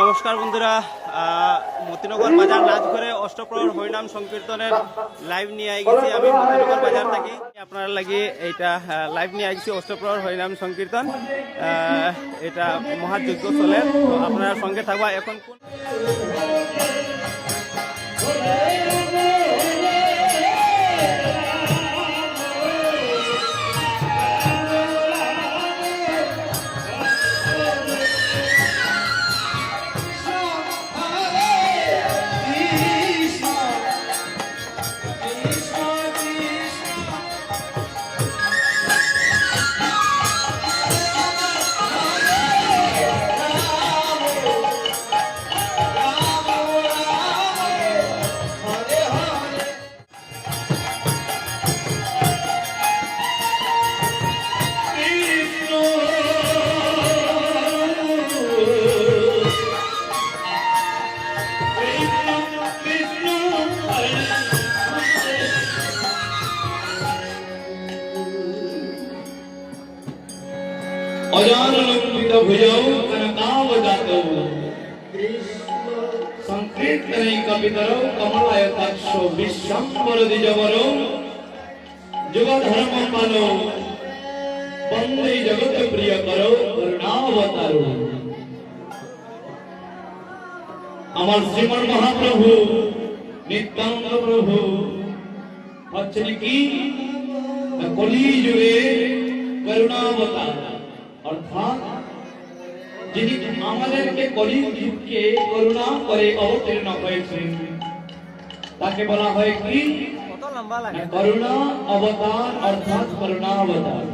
নমস্কার বন্ধুরা। মতিনগর বাজার রাজঘরে অষ্টপ্রহর হরিনাম সংকীর্তনের লাইভ নিয়ে আই গেছি আমি। মতিনগর বাজার থাকি। আপনারা লাগি এইটা লাইভ নিয়ে আইছি অষ্টপ্রহর হরিনাম সংকীর্তন। এটা মহাযজ্ঞ চলে তো আপনারা সঙ্গে থাকবা। এখন কোন અજાનલંકિત ભુજૌ કનકાવજાતૌ સંકીર્તનૈ કપિતરૌ કમલાયતાક્ષો વિશ્વંકર દ્વિજવરૌ યુગધર્મ માનૌ વંદે જગત પ્રિય કરો કરુણાવતારો আমার শ্রীমান মহাপ্রভু নিত্যানন্দ প্রভু হচ্ছেন কি কলি যুগে করুণাবতার অর্থাৎ যিনি আমাদেরকে কলি যুগকে করুণা করে অবতীর্ণ হয়েছেন তাকে বলা হয় কি? করুণা অবতার অর্থাৎ করুণা অবতার।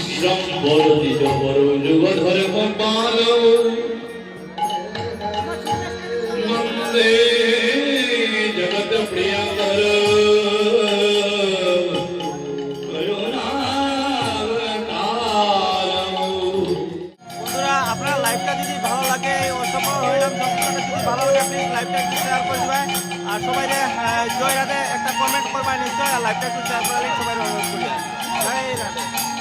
সম্বর্ধিত করো যুগ ধর্ম পালো যদি ভালো লাগে প্লিজ লাইভটা জয় রাধে, একটা কমেন্ট করবেন নিশ্চয় আর লাইভটা একটু শেয়ার করে সবাই অনুরোধ রাধে।